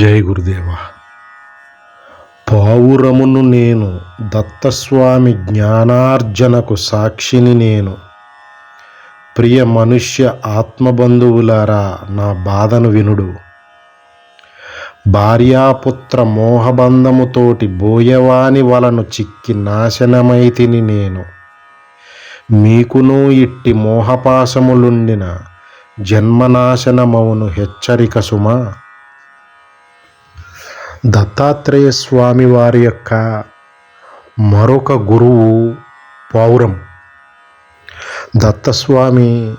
జై గురుదేవ. పావురమును నేను దత్తస్వామి జ్ఞానార్జనకు సాక్షిని నేను. ప్రియ మనుష్య ఆత్మబంధువులారా నా బాధను వినుడు. భార్యాపుత్ర మోహబంధముతోటి బోయవాని వలను చిక్కి నాశనమైతిని నేను. మీకును ఇట్టి మోహపాశములుండిన జన్మనాశనమవును హెచ్చరిక సుమా. దత్తాత్రేయ స్వామి వారి యొక్క మరొక గురువు పౌరం. దత్తస్వామి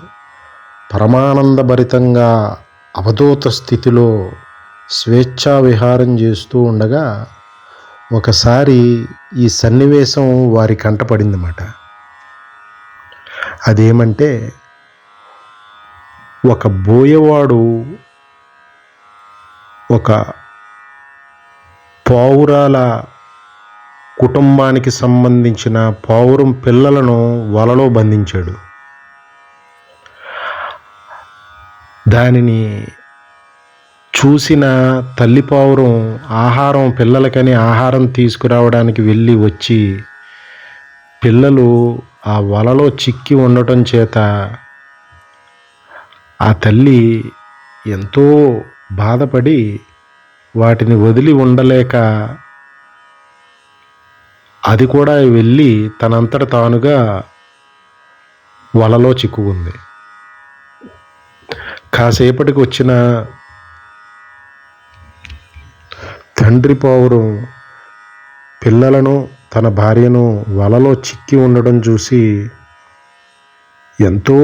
పరమానందభరితంగా అవధూత స్థితిలో స్వేచ్ఛా విహారం చేస్తూ ఉండగా ఒకసారి ఈ సన్నివేశం వారి కంటపడిందన్నమాట అదేమంటే ఒక బోయవాడు ఒక పావురాల కుటుంబానికి సంబంధించిన పావురం పిల్లలను వలలో బంధించాడు. దానిని చూసిన తల్లి పావురం ఆహారం పిల్లలకని ఆహారం తీసుకురావడానికి వెళ్ళి వచ్చి పిల్లలు ఆ వలలో చిక్కి ఉండటం చేత ఆ తల్లి ఎంతో బాధపడి వాటిని వదిలి ఉండలేక అది కూడా వెళ్ళి తనంతట తానుగా వలలో చిక్కుకుంది. కాసేపటికి వచ్చిన తండ్రి పావురం పిల్లలను తన భార్యను వలలో చిక్కి ఉండడం చూసి ఎంతో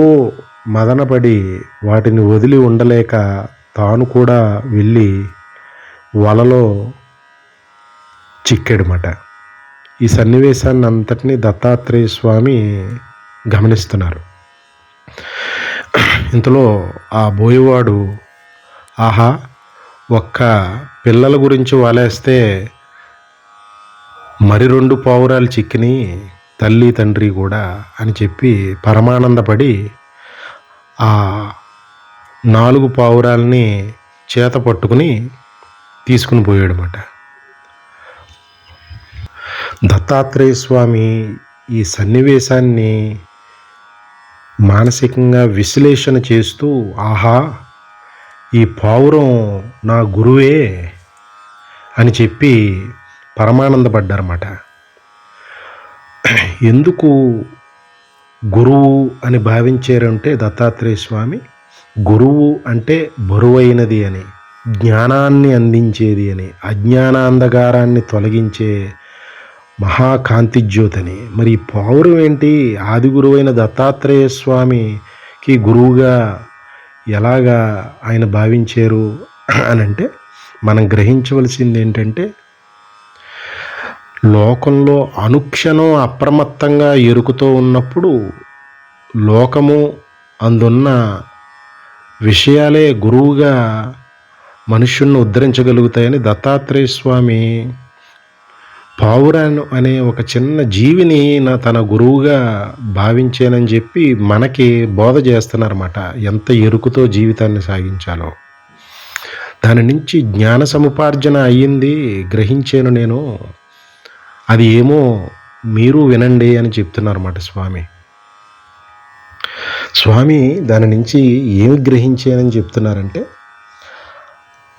మదనపడి వాటిని వదిలి ఉండలేక తాను కూడా వెళ్ళి వలలో చిక్కాడమాట. ఈ సన్నివేశాన్ని అంతటినీ దత్తాత్రేయ స్వామి గమనిస్తున్నారు. ఇంతలో ఆ బోయవాడు ఆహా ఒక్క పిల్లల గురించి వలేస్తే మరి రెండు పావురాలు చిక్కిని తల్లి తండ్రి కూడా అని చెప్పి పరమానందపడి ఆ నాలుగు పావురాల్ని చేత పట్టుకుని తీసుకుని పోయాడనమాట దత్తాత్రేయ స్వామి ఈ సన్నివేశాన్ని మానసికంగా విశ్లేషణ చేస్తూ ఆహా ఈ పావురం నా గురువే అని చెప్పి పరమానందపడ్డారన్నమాట. ఎందుకు గురువు అని భావించారంటే దత్తాత్రేయ స్వామి గురువు అంటే బరువైనది అని. జ్ఞానాన్ని అందించేది అని అజ్ఞానాంధకారాన్ని తొలగించే మహాకాంతిజ్యోతని. మరి పౌరం ఏంటి? ఆది గురువైన దత్తాత్రేయ స్వామికి గురువుగా ఎలాగా ఆయన భావించారు అని అంటే మనం గ్రహించవలసింది ఏంటంటే లోకంలో అనుక్షణం అప్రమత్తంగా ఎరుకుతూ ఉన్నప్పుడు లోకము అందున్న విషయాలే గురువుగా మనుష్యుణ్ణి ఉద్ధరించగలుగుతాయని దత్తాత్రేయ స్వామి పావురాను అనే ఒక చిన్న జీవిని నా తన గురువుగా భావించానని చెప్పి మనకి బోధ చేస్తున్నారన్నమాట. ఎంత ఎరుకుతో జీవితాన్ని సాగించాలో. దాని నుంచి జ్ఞాన సముపార్జన అయ్యింది గ్రహించాను నేను. అది ఏమో మీరు వినండి అని చెప్తున్నారన్నమాట స్వామి. స్వామి దాని నుంచి ఏమి గ్రహించానని చెప్తున్నారంటే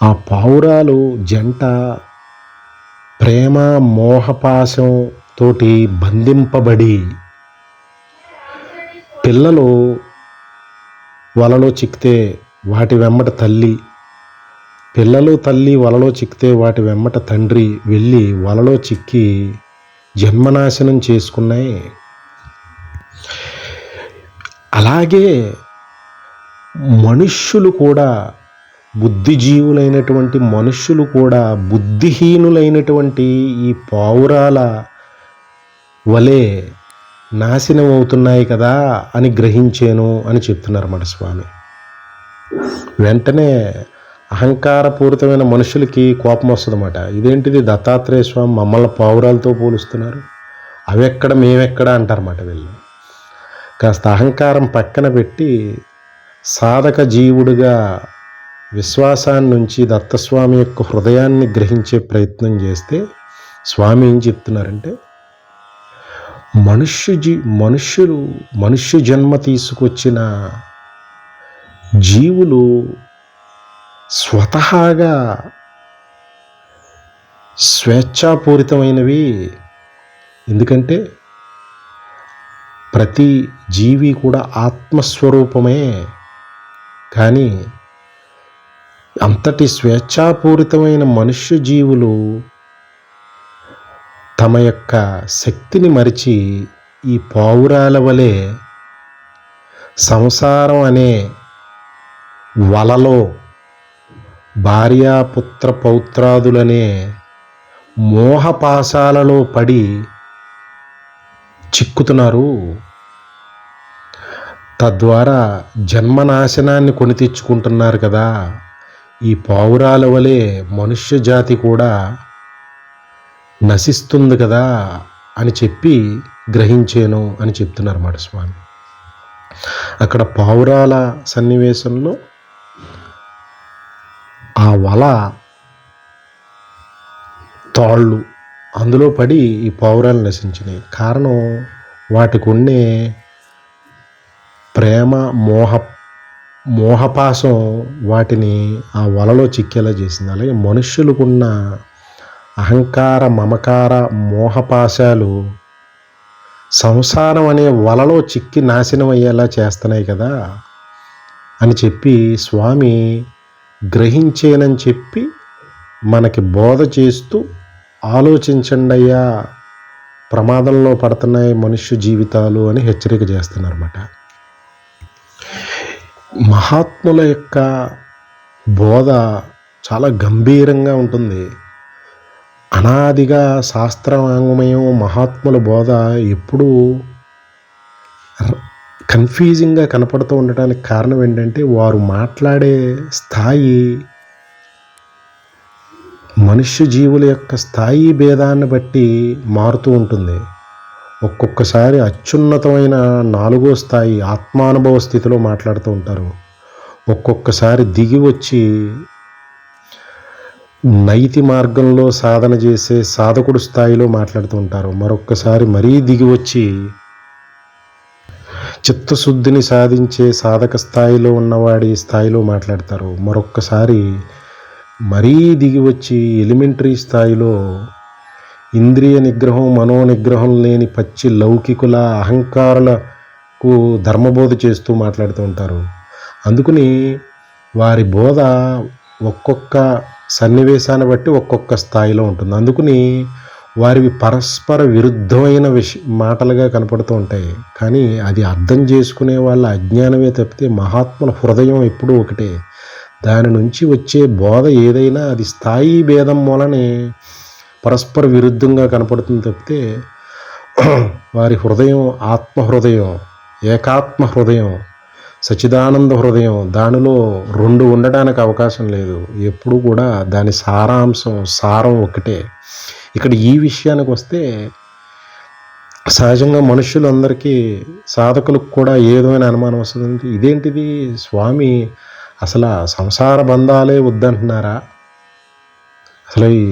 ఆ పావురాలు జంట ప్రేమ మోహపాశం తోటి బంధింపబడి పిల్లలు వలలో చిక్కితే వాటి వెంబట తల్లి పిల్లలు తల్లి వలలో చిక్కితే వాటి వెంబట తండ్రి వెళ్ళి వలలో చిక్కి జన్మనాశనం చేసుకున్నాయి. అలాగే మనుష్యులు కూడా బుద్ధిజీవులైనటువంటి మనుష్యులు కూడా బుద్ధిహీనులైనటువంటి ఈ పావురాల వలె నాశనం అవుతున్నాయి కదా అని గ్రహించాను అని చెప్తున్నారు స్వామి. వెంటనే అహంకారపూరితమైన మనుషులకి కోపం వస్తుందన్నమాట. ఇదేంటిది దత్తాత్రేయ స్వామి మమ్మల్ని పావురాలతో పోలుస్తున్నారు? అవెక్కడ మేమెక్కడ అంటారన్నమాట వీళ్ళు. కాస్త అహంకారం పక్కన పెట్టి సాధక జీవుడిగా విశ్వాసాన్నించి దత్తస్వామి యొక్క హృదయాన్ని గ్రహించే ప్రయత్నం చేస్తే స్వామి ఏం చెప్తున్నారంటే మనుష్య జీ మనుష్యులు మనుష్య జన్మ తీసుకొచ్చిన జీవులు స్వతహాగా స్వేచ్ఛాపూరితమైనవి. ఎందుకంటే ప్రతి జీవి కూడా ఆత్మస్వరూపమే. కానీ అంతటి స్వేచ్ఛాపూరితమైన మనుష్య జీవులు తమ యొక్క శక్తిని మరిచి ఈ పావురాల వలె సంసారం అనే వలలో భార్యాపుత్ర పౌత్రాదులనే మోహపాశాలలో పడి చిక్కుతున్నారు. తద్వారా జన్మనాశనాన్ని కొని తెచ్చుకుంటున్నారు కదా. ఈ పావురాల వలె మనుష్య జాతి కూడా నశిస్తుంది కదా అని చెప్పి గ్రహించాను అని చెప్తున్నారు మాట స్వామి అక్కడ పావురాల సన్నివేశంలో ఆ వల తాళ్ళు అందులో పడి ఈ పావురాలు నశించినాయి. కారణం వాటికి ఉండే ప్రేమ మోహ మోహపాసం వాటిని ఆ వలలో చిక్కేలా చేసింది. అలాగే మనుష్యులకున్న అహంకార మమకార మోహపాశాలు సంసారం అనే వలలో చిక్కి నాశనం అయ్యేలా చేస్తున్నాయి కదా అని చెప్పి స్వామి గ్రహించేనని చెప్పి మనకి బోధ చేస్తూ ఆలోచించండి అయ్యా ప్రమాదంలో పడుతున్నాయి మనుష్య జీవితాలు అని హెచ్చరిక చేస్తున్నారన్నమాట. మహాత్ముల యొక్క బోధ చాలా గంభీరంగా ఉంటుంది. అనాదిగా శాస్త్రవాంగ్మయం మహాత్ముల బోధ ఎప్పుడూ కన్ఫ్యూజింగ్గా కనపడుతూ ఉండటానికి కారణం ఏంటంటే వారు మాట్లాడే స్థాయి మనుష్య జీవుల యొక్క స్థాయి భేదాన్ని బట్టి మారుతూ ఉంటుంది. ఒక్కొక్కసారి అత్యున్నతమైన నాలుగో స్థాయి ఆత్మానుభవ స్థితిలో మాట్లాడుతూ ఉంటారు. ఒక్కొక్కసారి దిగి వచ్చి నైతి మార్గంలో సాధన చేసే సాధకుడు స్థాయిలో మాట్లాడుతూ ఉంటారు. మరొక్కసారి మరీ దిగి వచ్చి చిత్తశుద్ధిని సాధించే సాధక స్థాయిలో ఉన్నవాడి స్థాయిలో మాట్లాడతారు. మరొక్కసారి మరీ దిగి వచ్చి ఎలిమెంటరీ స్థాయిలో ఇంద్రియ నిగ్రహం మనో నిగ్రహం లేని పచ్చి లౌకికుల అహంకారులకు ధర్మబోధ చేస్తూ మాట్లాడుతూ ఉంటారు. అందుకని వారి బోధ ఒక్కొక్క సన్నివేశాన్ని బట్టి ఒక్కొక్క స్థాయిలో ఉంటుంది. అందుకని వారివి పరస్పర విరుద్ధమైన విష మాటలుగా కనపడుతూ ఉంటాయి. కానీ అది అర్థం చేసుకునే వాళ్ళ అజ్ఞానమే తప్పితే మహాత్ముల హృదయం ఎప్పుడూ ఒకటే. దాని నుంచి వచ్చే బోధ ఏదైనా అది స్థాయి భేదం మూలనే పరస్పర విరుద్ధంగా కనపడుతుంది తప్పితే వారి హృదయం ఆత్మ హృదయం ఏకాత్మ హృదయం సచిదానంద హృదయం దానిలో రెండు ఉండడానికి అవకాశం లేదు. ఎప్పుడు కూడా దాని సారాంశం సారం ఒకటే ఇక్కడ ఈ విషయానికి వస్తే సహజంగా మనుషులందరికీ సాధకులకు కూడా ఏదో అని అనుమానం వస్తుంది ఇదేంటిది స్వామి అసలు సంసార బంధాలే వద్దంటున్నారా? అసలు ఈ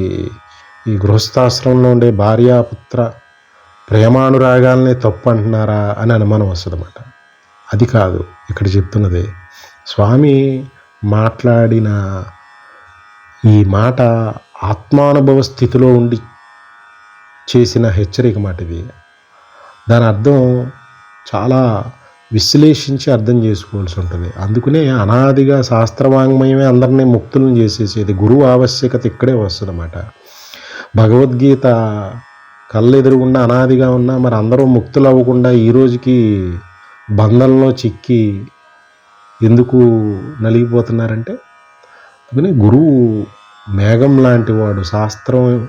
ఈ గృహస్థాశ్రమంలో ఉండే భార్యాపుత్ర ప్రేమానురాగాల్ని తప్పు అంటున్నారా అని అనుమానం వస్తుంది అన్నమాట అది కాదు ఇక్కడ చెప్తున్నది స్వామి మాట్లాడిన ఈ మాట ఆత్మానుభవ స్థితిలో ఉండి చేసిన హెచ్చరిక మాట ఇది దాని అర్థం చాలా విశ్లేషించి అర్థం చేసుకోవాల్సి ఉంటుంది. అందుకనే అనాదిగా శాస్త్రవాంగ్మయమే అందరినీ ముక్తులను చేసేసేది. గురువు ఆవశ్యకత ఇక్కడే వస్తుందన్నమాట. భగవద్గీత కళ్ళెదురుగుండా అనాదిగా ఉన్నా మరి అందరూ ముక్తులు అవ్వకుండా ఈ రోజుకి బంధంలో చిక్కి ఎందుకు నలిగిపోతున్నారంటే? అందుకని గురువు మేఘం లాంటి వాడు శాస్త్రం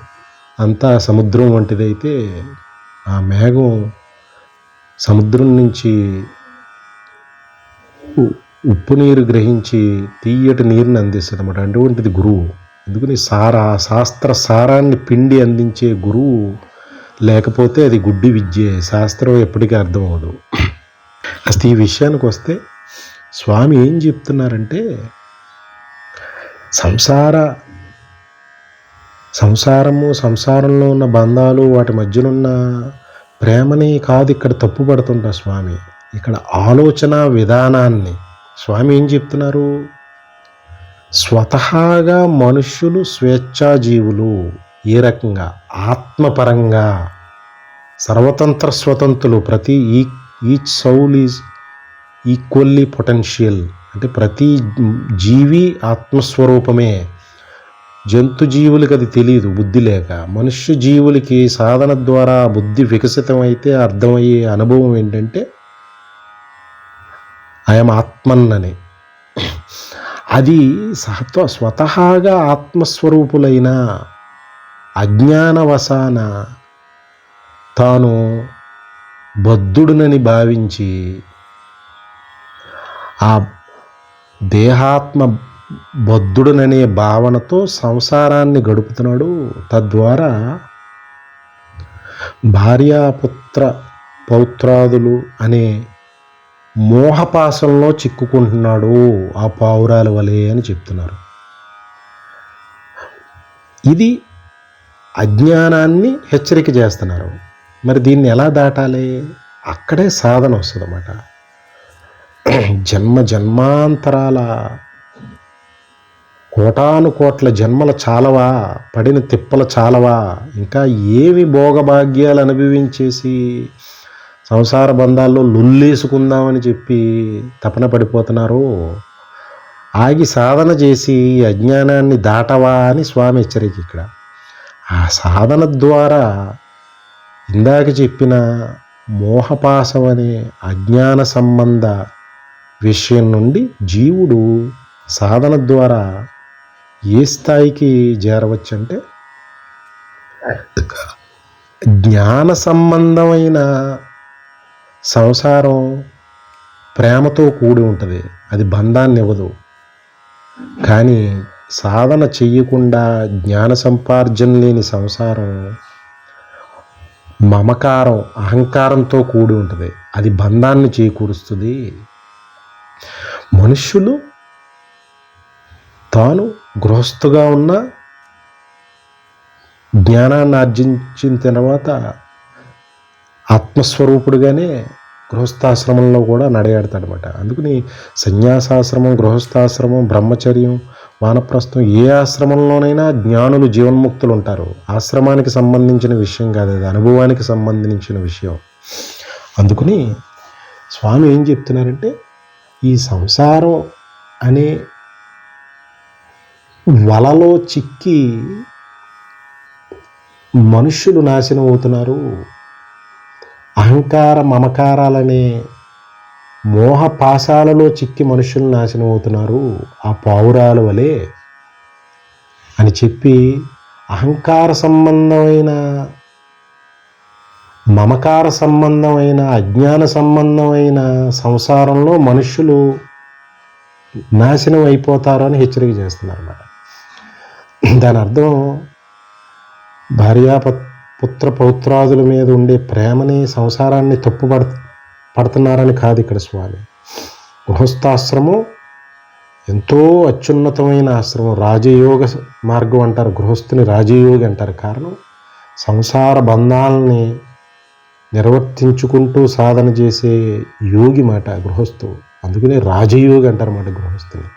అంతా సముద్రం వంటిదైతే ఆ మేఘం సముద్రం నుంచి ఉప్పు నీరు గ్రహించి తీయటి నీరుని అందిస్తుంది అన్నమాట అటువంటిది గురువు. ఎందుకని సారా శాస్త్ర సారాన్ని పిండి అందించే గురువు లేకపోతే అది గుడ్డి విద్యే. శాస్త్రం ఎప్పటికీ అర్థం అసలు ఈ విషయానికి వస్తే స్వామి ఏం చెప్తున్నారంటే సంసార సంసారము సంసారంలో ఉన్న బంధాలు వాటి మధ్యనున్న ప్రేమని కాదు ఇక్కడ తప్పు పడుతుంటా స్వామి. ఇక్కడ ఆలోచన విధానాన్ని. స్వామి ఏం చెప్తున్నారు? స్వతహాగా మనుష్యులు స్వేచ్ఛాజీవులు. ఏ రకంగా ఆత్మపరంగా సర్వతంత్ర స్వతంత్రులు ప్రతి ఈ each soul is equally potential. అంటే ప్రతి జీవి ఆత్మస్వరూపమే. జంతు జీవులకి అది తెలియదు బుద్ధి లేక. మనుష్య జీవులకి సాధన ద్వారా బుద్ధి వికసితమైతే అర్థమయ్యే అనుభవం ఏంటంటే అయం ఆత్మన్నని అది సహత్వ స్వతహాగా ఆత్మస్వరూపులైన అజ్ఞానవశాన తాను బద్ధుడునని భావించి ఆ దేహాత్మ బద్ధుడుననే భావనతో సంసారాన్ని గడుపుతున్నాడు. తద్వారా భార్యాపుత్ర పౌత్రాదులు అనే మోహపాసంలో చిక్కుకుంటున్నాడు ఆ పావురాల వలె అని చెప్తున్నారు. ఇది అజ్ఞానాన్ని హెచ్చరిక చేస్తున్నారు. మరి దీన్ని ఎలా దాటాలి? అక్కడే సాధన వస్తుంది అన్నమాట జన్మ జన్మాంతరాల కోటాను కోట్ల జన్మల చాలవా? పడిన తిప్పల చాలవా? ఇంకా ఏవి భోగభాగ్యాలు అనుభవించేసి సంసార బంధాల్లో లుల్లేసుకుందామని చెప్పి తపన పడిపోతున్నారు. ఆగి సాధన చేసి అజ్ఞానాన్ని దాటవా అని స్వామి హెచ్చరిక ఇక్కడ. ఆ సాధన ద్వారా ఇందాక చెప్పిన మోహపాసం అనే అజ్ఞాన సంబంధ విషయం నుండి జీవుడు సాధన ద్వారా ఏ స్థాయికి చేరవచ్చంటే జ్ఞాన సంబంధమైన సంసారం ప్రేమతో కూడి ఉంటుంది. అది బంధాన్ని ఇవ్వదు కానీ సాధన చెయ్యకుండా జ్ఞాన సంపార్జన లేని సంసారం మమకారం అహంకారంతో కూడి ఉంటుంది. అది బంధాన్ని చేకూరుస్తుంది. మనుష్యులు తాను గృహస్థుగా ఉన్న జ్ఞానాన్ని ఆర్జించిన తర్వాత ఆత్మస్వరూపుడుగానే గృహస్థాశ్రమంలో కూడా నడయాడతాడనమాట అందుకని సన్యాసాశ్రమం గృహస్థాశ్రమం బ్రహ్మచర్యం వానప్రస్థం ఏ ఆశ్రమంలోనైనా జ్ఞానులు జీవన్ముక్తులు ఉంటారు ఆశ్రమానికి సంబంధించిన విషయం కాదు అది అనుభవానికి సంబంధించిన విషయం. అందుకని స్వామి ఏం చెప్తున్నారంటే ఈ సంసారం అనే వలలో చిక్కి మనుష్యులు నాశనం అవుతున్నారు. అహంకార మమకారాలనే మోహ పాశాలలో చిక్కి మనుషులు నాశనం అవుతున్నారు ఆ పావురాల వలె అని చెప్పి అహంకార సంబంధమైన మమకార సంబంధమైన అజ్ఞాన సంబంధమైన సంసారంలో మనుషులు నాశనం అయిపోతారు అని హెచ్చరిక చేస్తున్నారు అన్నమాట దాని అర్థం భార్యాపత్ పుత్ర పౌత్రాదుల మీద ఉండే ప్రేమని సంసారాన్ని తప్పు పడ పడుతున్నారని కాదు ఇక్కడ స్వామి. గృహస్థాశ్రమం ఎంతో అత్యున్నతమైన ఆశ్రమం. రాజయోగ మార్గం అంటారు. గృహస్థుని రాజయోగి అంటారు. కారణం సంసార బంధాలని నిర్వర్తించుకుంటూ సాధన చేసే యోగి మాట గృహస్థు అందుకనే రాజయోగి అంటారన్నమాట గృహస్థుని.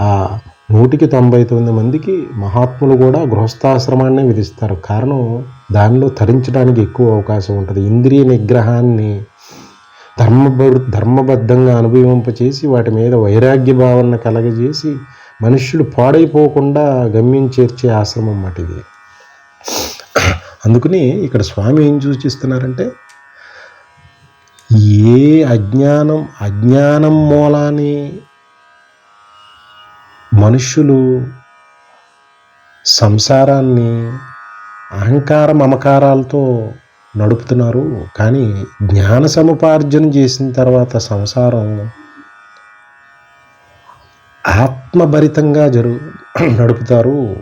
ఆ నూటికి తొంభై తొమ్మిది మందికి మహాత్ములు కూడా గృహస్థాశ్రమాన్ని విధిస్తారు. కారణం దానిలో తరించడానికి ఎక్కువ అవకాశం ఉంటుంది. ఇంద్రియ నిగ్రహాన్ని ధర్మబ ధర్మబద్ధంగా అనుభవింపచేసి వాటి మీద వైరాగ్య భావన కలగజేసి మనుష్యుడు పాడైపోకుండా గమ్యం చేర్చే ఆశ్రమం మాట ఇది. అందుకని ఇక్కడ స్వామి ఏం సూచిస్తున్నారంటే ఏ అజ్ఞానం అజ్ఞానం మూలాన్ని మనుష్యులు సంసారాన్ని అహంకార మమకారాలతో నడుపుతున్నారు. కానీ జ్ఞాన సముపార్జన చేసిన తర్వాత సంసారం ఆత్మభరితంగా జరు నడుపుతారు.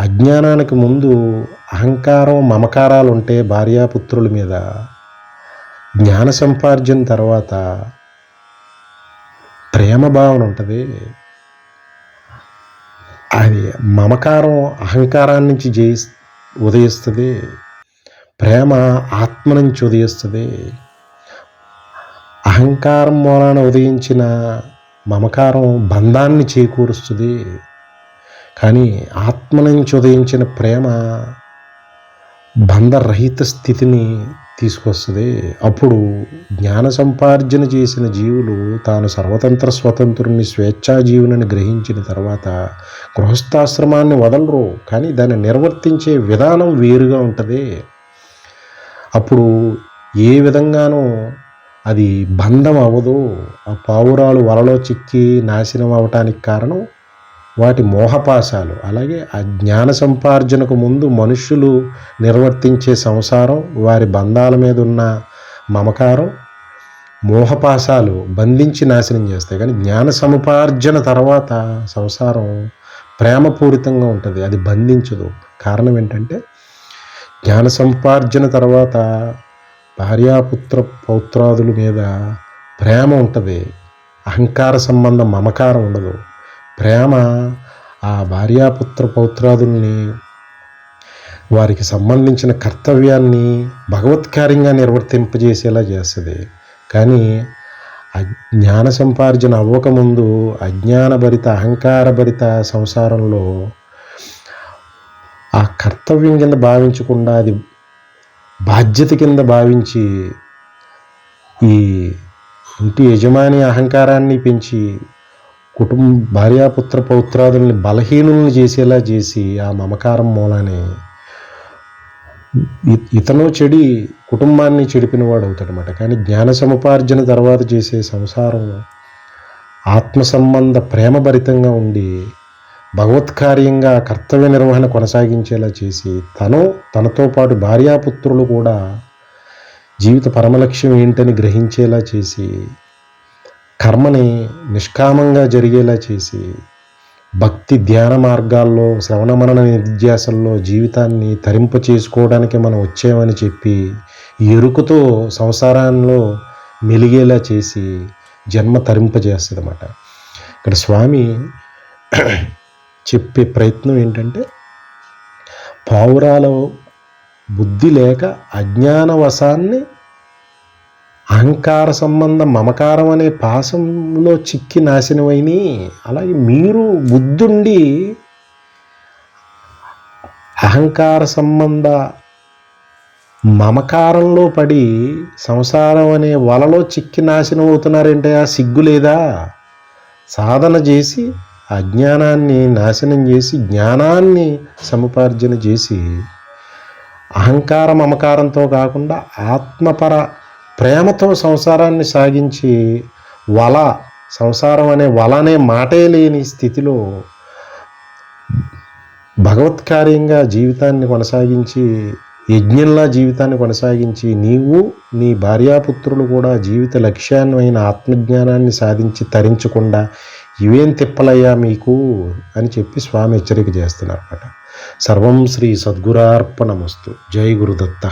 అజ్ఞానానికి ముందు అహంకారం మమకారాలు ఉంటే భార్యాపుత్రుల మీద జ్ఞాన సంపార్జన తర్వాత ప్రేమ భావన ఉంటుంది. అది మమకారం అహంకారాన్ని నుంచి జయి ఉదయిస్తుంది. ప్రేమ ఆత్మ నుంచి ఉదయిస్తుంది. అహంకారం మూలాన ఉదయించిన మమకారం బంధాన్ని చేకూరుస్తుంది. కానీ ఆత్మ నుంచి ఉదయించిన ప్రేమ బంధరహిత స్థితిని తీసుకొస్తుంది. అప్పుడు జ్ఞాన సంపార్జన చేసిన జీవులు తాను సర్వతంత్ర స్వతంత్రుని స్వేచ్ఛాజీవునని గ్రహించిన తర్వాత గృహస్థాశ్రమాన్ని వదలరు. కానీ దాన్ని నిర్వర్తించే విధానం వేరుగా ఉంటుంది. అప్పుడు ఏ విధంగానూ అది బంధం అవ్వదు. ఆ పావురాలు వలలో చిక్కి నాశనం అవటానికి కారణం వాటి మోహపాశాలు అలాగే ఆ జ్ఞాన సంపార్జనకు ముందు మనుషులు నిర్వర్తించే సంసారం వారి బంధాల మీద ఉన్న మమకారం మోహపాశాలు బంధించి నాశనం చేస్తాయి. కానీ జ్ఞాన సముపార్జన తర్వాత సంసారం ప్రేమపూరితంగా ఉంటుంది అది బంధించదు. కారణం ఏంటంటే జ్ఞాన సంపార్జన తర్వాత భార్యాపుత్ర పౌత్రాదుల మీద ప్రేమ ఉంటుంది అహంకార సంబంధం మమకారం ఉండదు. ప్రేమ ఆ భార్యాపుత్ర పౌత్రాదుల్ని వారికి సంబంధించిన కర్తవ్యాన్ని భగవత్కార్యంగా నిర్వర్తింపజేసేలా చేస్తుంది. కానీ జ్ఞాన సంపార్జన అవ్వకముందు అజ్ఞానభరిత అహంకారభరిత సంసారంలో ఆ కర్తవ్యం కింద భావించకుండా అది బాధ్యత కింద భావించి ఈ ఇంటి యజమాని అహంకారాన్ని పెంచి కుటుంబ భార్యాపుత్ర పౌత్రాదుల్ని బలహీనుల్ని చేసేలా చేసి ఆ మమకారం మూలానే ఇతను చెడి కుటుంబాన్ని చెడిపినవాడు అవుతాడనమాట కానీ జ్ఞాన సముపార్జన తర్వాత చేసే సంసారం ఆత్మ సంబంధ ప్రేమభరితంగా ఉండి భగవత్కార్యంగా కర్తవ్య నిర్వహణ కొనసాగించేలా చేసి తను తనతో పాటు భార్యాపుత్రులు కూడా జీవిత పరమలక్ష్యం ఏంటని గ్రహించేలా చేసి కర్మని నిష్కామంగా జరిగేలా చేసి భక్తి ధ్యాన మార్గాల్లో శ్రవణమరణ నిర్ధ్యాసల్లో జీవితాన్ని తరింప చేసుకోవడానికి మనం వచ్చామని చెప్పి ఎరుకుతో సంసారంలో మెలిగేలా చేసి జన్మ తరింపజేస్తుంది అన్నమాట ఇక్కడ స్వామి చెప్పే ప్రయత్నం ఏంటంటే పావురాల బుద్ధి లేక అజ్ఞానవశాన్ని అహంకార సంబంధం మమకారం అనే పాసంలో చిక్కి నాశనమైని అలాగే మీరు బుద్ధుండి అహంకార సంబంధ మమకారంలో పడి సంసారం అనే వలలో చిక్కి నాశనం అవుతున్నారంటే ఆ సిగ్గు లేదా? సాధన చేసి అజ్ఞానాన్ని నాశనం చేసి జ్ఞానాన్ని సముపార్జన చేసి అహంకార మమకారంతో కాకుండా ఆత్మపర ప్రేమతో సంసారాన్ని సాగించి వల సంసారం అనే వల అనే మాటే లేని స్థితిలో భగవత్కార్యంగా జీవితాన్ని కొనసాగించి యజ్ఞంలా జీవితాన్ని కొనసాగించి నీవు నీ భార్యాపుత్రులు కూడా జీవిత లక్ష్యాన్ని ఆత్మజ్ఞానాన్ని సాధించి తరించకుండా ఇవేం తిప్పలయ్యా మీకు అని చెప్పి స్వామి హెచ్చరిక చేస్తున్నారు అనమాట సర్వం శ్రీ సద్గురార్పణమస్తు. జై గురుదత్త.